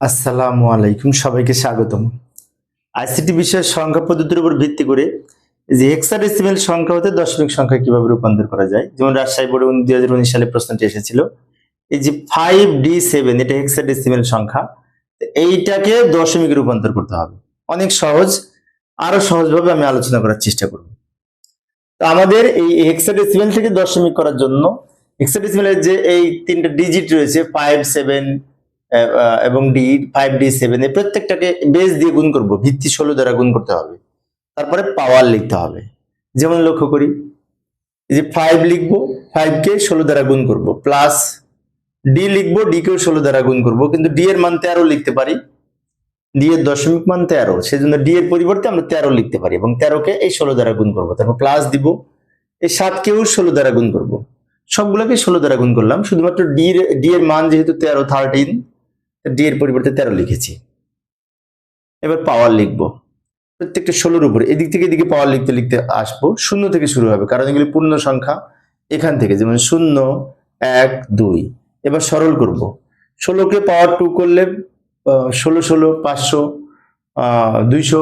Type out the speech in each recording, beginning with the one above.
আসসালামু আলাইকুম, সবাইকে স্বাগতম। আইসিটি বিষয়ের সংখ্যা পদ্ধতির উপর ভিত্তি করে যে হেক্সাডেসিমেল সংখ্যা হতে দশমিক সংখ্যা কীভাবে রূপান্তর করা যায়, যেমন রাজশাহী বোর্ডে দুই হাজার উনিশ সালে প্রশ্নটি এসেছিল। এই যে ফাইভ ডি সেভেন এটা হেক্সাডেসিমেল সংখ্যা এইটাকে দশমিক রূপান্তর করতে হবে। অনেক সহজ, আরও সহজভাবে আমি আলোচনা করার চেষ্টা করব। তো আমাদের এই হেক্সাডেসিমেল থেকে দশমিক করার জন্য হেক্সাডেসিমেলের যে এই তিনটা ডিজিট রয়েছে ফাইভ সেভেন এবং ডি ফাইভ ডি সেভেন এই প্রত্যেকটাকে বেস দিয়ে গুণ করব। ভিত্তি ষোলো দ্বারা গুণ করতে হবে। তারপরে পাওয়ার লিখতে হবে। যেমন লক্ষ্য করি যে ফাইভ লিখব ফাইভ কে ষোলো দ্বারা গুণ করব। প্লাস ডি লিখব ডি কেও ষোলো দ্বারা গুণ করব। কিন্তু ডি এর মান তেরো লিখতে পারি। ডি এর দশমিক মান তেরো সেজন্য ডি এর পরিবর্তে আমরা তেরো লিখতে পারি এবং তেরোকে এই ষোলো দ্বারা গুণ করব। তারপর প্লাস দিব, এই সাত সাতকেও ষোলো দ্বারা গুণ করব। সবগুলোকে ষোলো দ্বারা গুণ করলাম। শুধুমাত্র ডি ডি এর মান যেহেতু তেরো থার্টিন ডি এর পরিবর্তে তেরো লিখেছি। এবার পাওয়ার লিখব। প্রত্যেকটা ষোলোর উপরে, এদিক থেকে এদিকে পাওয়ার লিখতে লিখতে আসব। শূন্য থেকে শুরু হবে, কারণ এগুলি পূর্ণ সংখ্যা। এখান থেকে যেমন শূন্য, এক, দুই। এবার সরল করব। ষোলোকে পাওয়ার টু করলে ষোলো ষোলো, পাঁচশো দুইশো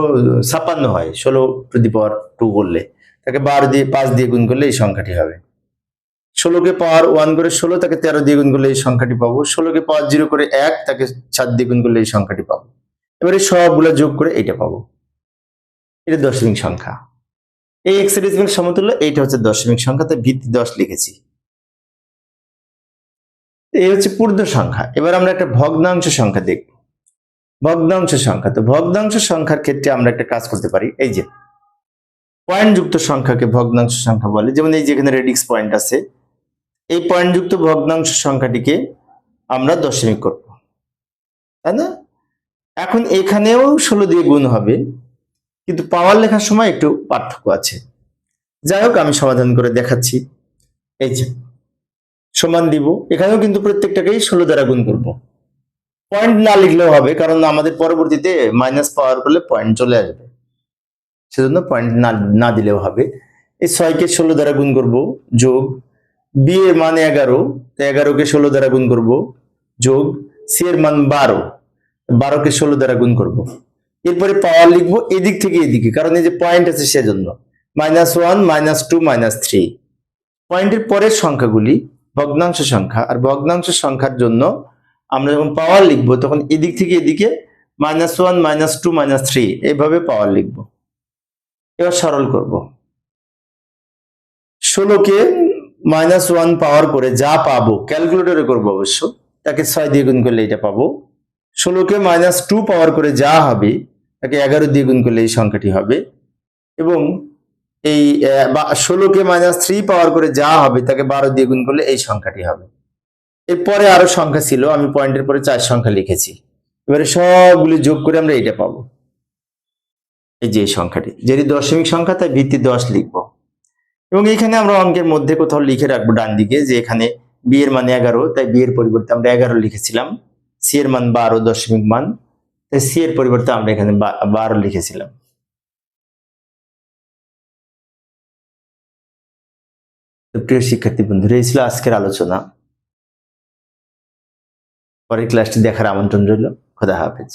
ছাপ্পান্ন হয়, ষোলো টু দি পাওয়ার টু করলে। তাকে বারো দিয়ে, পাঁচ দিয়ে গুণ করলে এই সংখ্যাটি হবে। ষোলোকে পাওয়ার ওয়ান করে ষোলো, তাকে তেরো দিয়ে গুণ করলে এই সংখ্যাটি পাবো। ষোলোকে পাওয়ার জিরো করে এক, তাকে সাত দিয়ে গুণ করলে এই সংখ্যাটি পাবো। এবারে সবগুলো যোগ করে এইটা পাবো। এটা দশমিক সংখ্যা। এই এক্সেডিসমিক সমতুল্য, এইটা হচ্ছে দশমিক সংখ্যা তাই ভিত্তি দশ লিখেছি। এই হচ্ছে পূর্ণ সংখ্যা। এবার আমরা একটা ভগ্নাংশ সংখ্যা দেখব। ভগ্নাংশ সংখ্যা। তো ভগ্নাংশ সংখ্যার ক্ষেত্রে আমরা একটা কাজ করতে পারি। এই যে পয়েন্ট যুক্ত সংখ্যাকে ভগ্নাংশ সংখ্যা বলে। যেমন এই যেখানে রেডিক্স পয়েন্ট আছে এই পয়েন্টযুক্ত ভগ্নাংশ সংখ্যাটিকে আমরা দশমিক করব। তাই না? এখন এখানেও ষোলো দিয়ে গুণ হবে, কিন্তু পাওয়ার লেখার সময় একটু পার্থক্য আছে। যাই হোক, আমি সমাধান করে দেখাচ্ছি। এই যে, সমান দিব। এখানেও কিন্তু প্রত্যেকটাকেই ষোলো দ্বারা গুণ করব। পয়েন্ট না লিখলেও হবে, কারণ আমাদের পরবর্তীতে মাইনাস পাওয়ার করলে পয়েন্ট চলে আসবে। সেজন্য পয়েন্ট না না দিলেও হবে। এই ছয়কে ষোলো দ্বারা গুণ করব যোগ বি এর মান এগারো। এগারোকে ষোলো দ্বারা গুণ করব। যোগ সি এর মান বারো। বারোকে ষোলো দ্বারা গুণ করব। এরপরে পাওয়ার লিখব এদিক থেকে এদিকে, কারণ এই যে পয়েন্ট আছে সেজন্য। Minus one minus two minus three পয়েন্টের পরের সংখ্যাগুলি, ভগ্নাংশ সংখ্যা। আর ভগ্নাংশ সংখ্যার জন্য আমরা যখন পাওয়ার লিখব, তখন এদিক থেকে এদিকে minus one minus two minus three এইভাবে পাওয়ার লিখব। এবার সরল করব। ষোলোকে মাইনাস ওয়ান পাওয়ার করে যা পাবো ক্যালকুলেটরে করব অবশ্য, তাকে ছয় দিয়ে গুণ করলে এটা পাবো। ষোলোকে মাইনাস টু পাওয়ার করে যা হবে, তাকে এগারো দিয়ে গুণ করলে এই সংখ্যাটি হবে। এবং এই বা, ষোলোকে মাইনাস থ্রি পাওয়ার করে যা হবে, তাকে বারো দিয়ে গুণ করলে এই সংখ্যাটি হবে। এরপরে আরও সংখ্যা ছিল, আমি পয়েন্টের পরে চার সংখ্যা লিখেছি। এবারে সবগুলি যোগ করে আমরা এটা পাবো। এই যে সংখ্যাটি, যেটি দশমিক সংখ্যা তাই ভিত্তি দশ লিখব। এবং এখানে আমরা অঙ্কের মধ্যে কোথাও লিখে রাখব ডান দিকে যে এখানে বি এর মান এগারো, তাই বি এর পরিবর্তে আমরা এগারো লিখেছিলাম। সি এর মান বারো দশমিক মান, তাই সি এর পরিবর্তে আমরা এখানে বারো লিখেছিলাম। প্রিয় শিক্ষার্থী বন্ধুরা, এই ছিল আজকের আলোচনা। পরের ক্লাসটি দেখার আমন্ত্রণ রইল। খোদা হাফেজ।